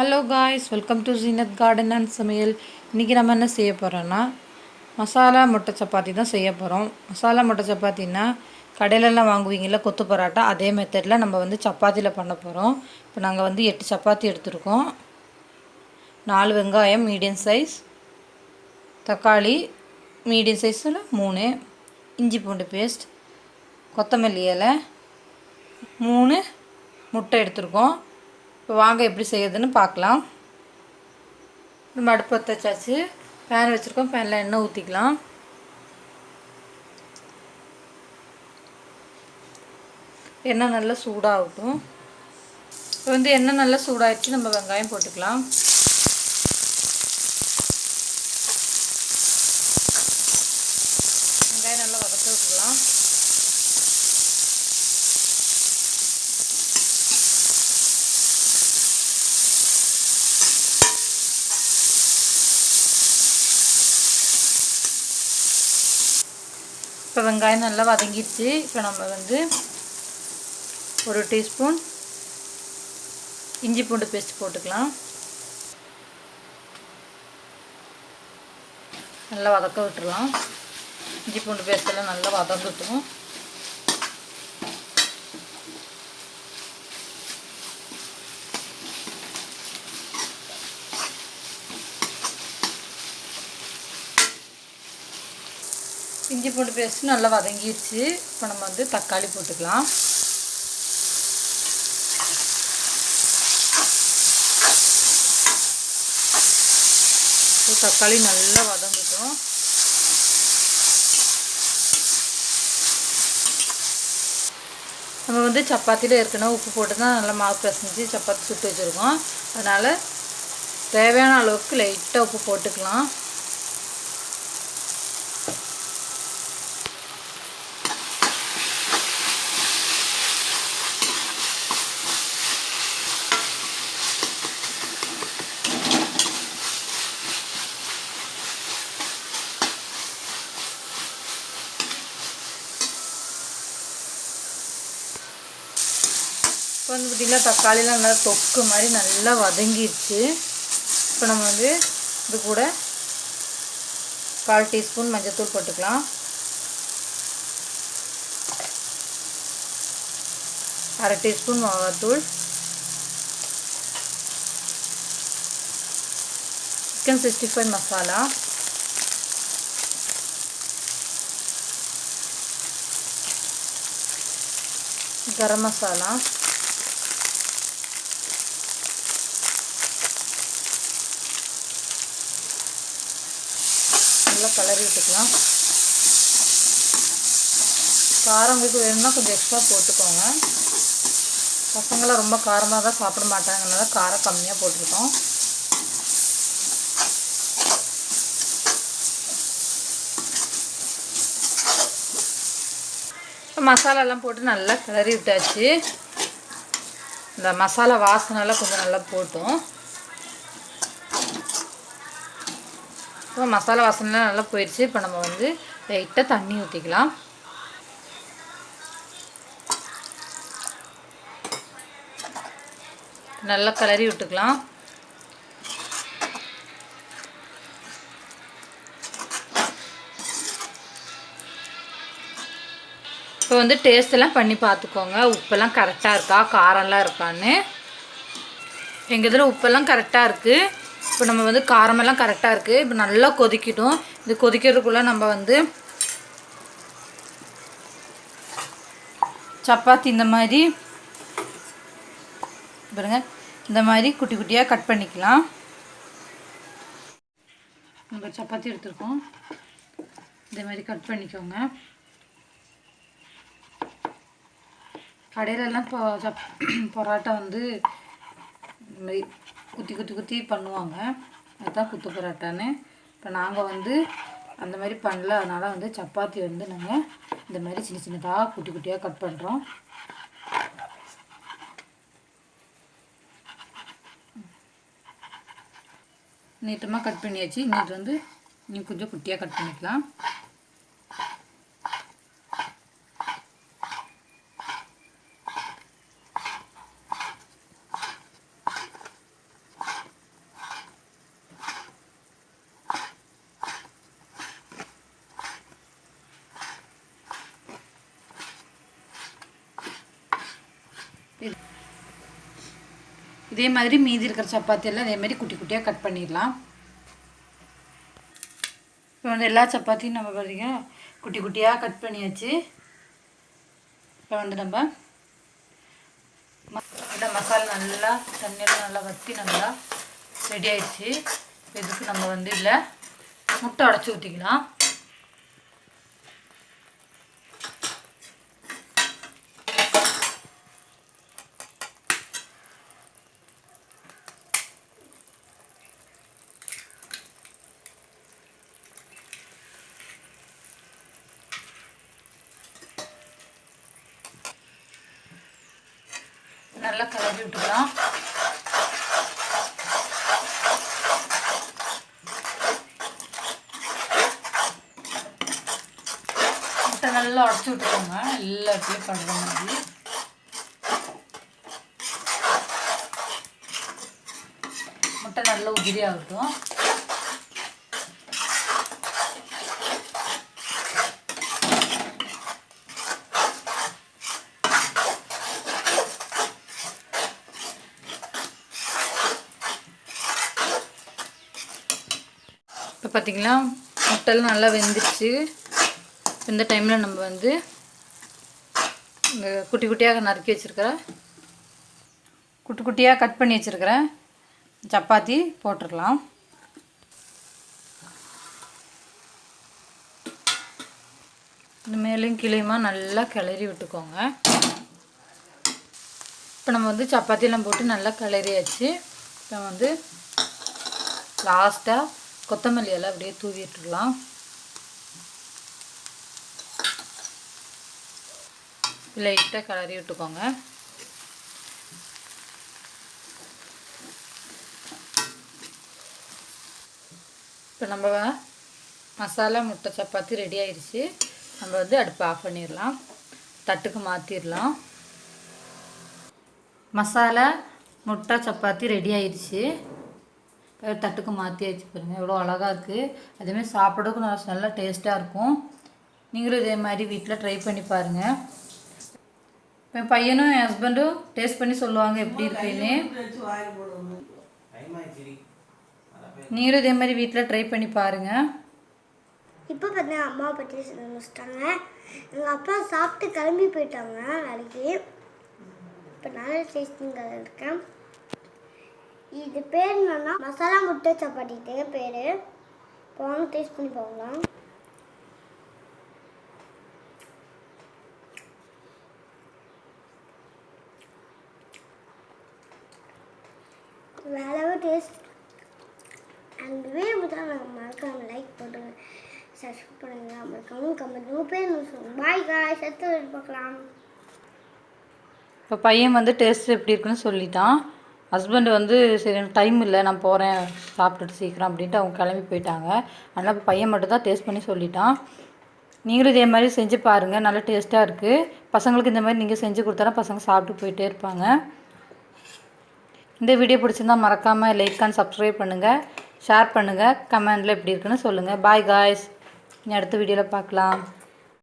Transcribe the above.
Hello guys welcome to Zeenath garden and சமையல் இன்றைக்கி நம்ம என்ன செய்ய போகிறோன்னா மசாலா முட்டை சப்பாத்தி தான் செய்ய போகிறோம் மசாலா முட்டை சப்பாத்தின்னா கடையிலலாம் வாங்குவீங்கள்ல கொத்து பரோட்டா அதே மெத்தடில் நம்ம வந்து சப்பாத்தியில் பண்ண போகிறோம் இப்போ நாங்கள் வந்து எட்டு சப்பாத்தி எடுத்துருக்கோம். நாலு வெங்காயம் மீடியம் சைஸ் தக்காளி மீடியம் சைஸில் மூணு. இஞ்சி பூண்டு பேஸ்ட் கொத்தமல்லி இலை. மூணு. முட்டை எடுத்திருக்கோம். இப்போ வாங்க எப்படி செய்யுதுன்னு பார்க்கலாம். நம்ம அடுப்பு வச்சாச்சு. பேன் வச்சுருக்கோம். பேனில் எண்ணெய் ஊற்றிக்கலாம் எண்ணெய் நல்லா சூடாகட்டும். இப்போ வந்து எண்ணெய் நல்லா சூடாகிடுச்சு நம்ம வெங்காயம் போட்டுக்கலாம். வெங்காயம் நல்லா வதக்க விட்டுக்கலாம். இப்போ வெங்காயம் நல்லா வதங்கிடுச்சு இப்போ நம்ம வந்து ஒரு டீஸ்பூன் இஞ்சி பூண்டு பேஸ்ட் போட்டுக்கலாம். நல்லா வதக்க விட்டுருலாம் இஞ்சி பூண்டு பேஸ்டெல்லாம் நல்லா வதங்கட்டும். இஞ்சி பூண்டு பேஸ்ட் நல்லா வதங்கிடுச்சு. இப்போ நம்ம வந்து தக்காளி போட்டுக்கலாம். தக்காளி நல்லா வதங்கட்டும். நம்ம வந்து சப்பாத்தியில் ஏற்கனவே உப்பு போட்டு தான் நல்லா மாவு பிசைஞ்சு சப்பாத்தி சுட்டு வச்சுருக்கோம். அதனால் தேவையான அளவுக்கு லைட்டாக உப்பு போட்டுக்கலாம். வந்து பார்த்திங்கன்னா தக்காளிலாம் நல்லா தொக்கு மாதிரி நல்லா வதங்கிடுச்சு இப்போ நம்ம வந்து இது கூட கால் டீஸ்பூன் மஞ்சத்தூள் போட்டுக்கலாம். அரை டீஸ்பூன் மிளகாத்தூள். Chicken sixty five masala. Garam masala. நல்லா கலரி விட்டுக்கலாம். காரம் உங்களுக்கு வேணும்னா கொஞ்சம் எக்ஸ்ட்ரா போட்டுக்கோங்க. பசங்களாம் ரொம்ப காரமாக தான் சாப்பிட மாட்டாங்கனால காரம் கம்மியாக போட்டிருக்கோம் மசாலாலாம் போட்டு நல்லா கிளறி விட்டாச்சு. இந்த மசாலா வாசனைலாம் கொஞ்சம் நல்லா போட்டோம். இப்போ மசாலா வாசனைலாம் நல்லா போயிடுச்சு இப்போ நம்ம வந்து லைட்டாக தண்ணி ஊற்றிக்கலாம் நல்லா கிளறி விட்டுக்கலாம். இப்போ வந்து டேஸ்ட்டெல்லாம் பண்ணி பார்த்துக்கோங்க. உப்பெல்லாம் கரெக்டாக இருக்கா? காரம்லாம் இருக்கான்னு. எங்கள் இதில் உப்பெல்லாம் கரெக்டாக இருக்குது இப்போ நம்ம வந்து காரமெல்லாம் கரெக்டாக இருக்குது இப்போ நல்லா கொதிக்கிட்டோம். இது கொதிக்கிறதுக்குள்ளே நம்ம வந்து சப்பாத்தி இந்த மாதிரி பாருங்க இந்த மாதிரி குட்டி குட்டியாக கட் பண்ணிக்கலாம். நம்ம சப்பாத்தி எடுத்துருக்கோம். இந்த மாதிரி கட் பண்ணிக்கோங்க. கடையிலலாம் இப்போ சப் பரோட்டா வந்து இந்த மாதிரி குத்தி குத்தி குத்தி பண்ணுவாங்க. அதுதான் குத்து பரோட்டான்னு. இப்போ நாங்கள் வந்து அந்த மாதிரி பண்ணல. அதனால் வந்து சப்பாத்தி வந்து நாங்கள் இந்த மாதிரி சின்ன சின்னதாக குட்டி குட்டியாக கட் பண்ணுறோம் நீட்டமாக கட் பண்ணியாச்சு. இன்னைக்கு வந்து இன்னும் கொஞ்சம் குட்டியாக கட் பண்ணிக்கலாம். இதே மாதிரி மீதி இருக்கிற சப்பாத்தி எல்லாம் இதே மாதிரி குட்டி குட்டியாக கட் பண்ணிடலாம். இப்போ வந்து எல்லா சப்பாத்தியும் நம்ம பார்த்திங்கன்னா குட்டி குட்டியாக கட் பண்ணியாச்சு. இப்போ வந்து நம்ம ம- மசாலா நல்லா தண்ணியில் நல்லா வற்றி நல்லா ரெடி ஆயிடுச்சு. இதுக்கு நம்ம வந்து இல்லை முட்டை அடைச்சி ஊற்றிக்கலாம் நல்லா கலந்து விட்டுக்கலாம். முட்டை நல்லா உடச்சி விட்டுக்கோங்க. எல்லா இடத்துலையும் படுற மாதிரி. முட்டை நல்லா உதிரி ஆகட்டும் இப்போ பார்த்தீங்களா முட்டைலாம் நல்லா வெந்துச்சு இந்த டைமில் நம்ம வந்து இந்த குட்டி குட்டியாக நறுக்கி வச்சுருக்கிற குட்டி குட்டியாக கட் பண்ணி வச்சுருக்கிற சப்பாத்தி போட்டுடலாம் இந்த மேலேயும் நல்லா கிளறி விட்டுக்கோங்க. இப்போ நம்ம வந்து சப்பாத்தியெல்லாம் போட்டு நல்லா கிளறியாச்சு. இப்போ வந்து லாஸ்ட்டாக கொத்தமல்லி எல்லாம் அப்படியே தூவி விட்டுடலாம். லைட்டாக கிளறி விட்டுக்கோங்க. இப்போ நம்ம மசாலா முட்டை சப்பாத்தி ரெடி ஆயிடுச்சு. நம்ம வந்து அடுப்பு ஆஃப் பண்ணிடலாம். தட்டுக்கு மாற்றிடலாம் மசாலா முட்டை சப்பாத்தி ரெடி ஆயிடுச்சு. தட்டுக்கு மாற்றி வச்சு பாருங்கள் எவ்வளோ அழகாக இருக்குது அதேமாதிரி சாப்பிட்றதுக்கு நல்லா நல்லா டேஸ்ட்டாக இருக்கும். நீங்களும் இதே மாதிரி வீட்டில் ட்ரை பண்ணி பாருங்கள் என் பையனும் என் ஹஸ்பண்டும் டேஸ்ட் பண்ணி சொல்லுவாங்க எப்படி இருக்குன்னு. நீங்களும் இதே மாதிரி வீட்டில் ட்ரை பண்ணி பாருங்கள் இப்போ பார்த்தீங்கன்னா அம்மாவை பற்றி சொல்ல முடிச்சிட்டாங்க. எங்கள் அப்பா சாப்பிட்டு கிளம்பி போயிட்டாங்க வேலைக்கு. இப்போ நான் டேஸ்டிங்க இருக்கேன் இது பேர் என்னன்னா மசாலா முட்டை சப்பாத்திட்டு பேர்? போங்க டேஸ்ட் பண்ணி பார்க்கலாம். வேறவே டேஸ்ட் அண்ட் வீடியோ தான் நாங்கள் மறக்காம லைக் பண்ணுங்க சப்ஸ்கிரைப் பண்ணுங்க. மறக்காம கமெண்ட் உங்கள் பேர் சொல்லுங்கள் பாய் காய் சத்து பார்க்கலாம். இப்போ பையன் வந்து டேஸ்ட் எப்படி இருக்குன்னு சொல்லிட்டான். ஹஸ்பண்ட் வந்து சரி எனக்கு டைம் இல்லை நான் போகிறேன் சாப்பிட்டுட்டு சீக்கிரம் அப்படின்ட்டு அவங்க கிளம்பி போயிட்டாங்க. அதனால் இப்போ பையன் மட்டும் தான் டேஸ்ட் பண்ணி சொல்லிட்டான். நீங்களும் இதே மாதிரி செஞ்சு பாருங்கள் நல்லா டேஸ்ட்டாக இருக்குது பசங்களுக்கு இந்த மாதிரி நீங்கள் செஞ்சு கொடுத்தாலும் பசங்க சாப்பிட்டு போயிட்டே இருப்பாங்க. இந்த வீடியோ பிடிச்சிருந்தா மறக்காமல் லைக் அண்ட் சப்ஸ்கிரைப் பண்ணுங்கள் ஷேர் பண்ணுங்கள் கமெண்டில் எப்படி இருக்குன்னு சொல்லுங்கள் பாய் காய்ஸ் இனி அடுத்த வீடியோவில் பார்க்கலாம்.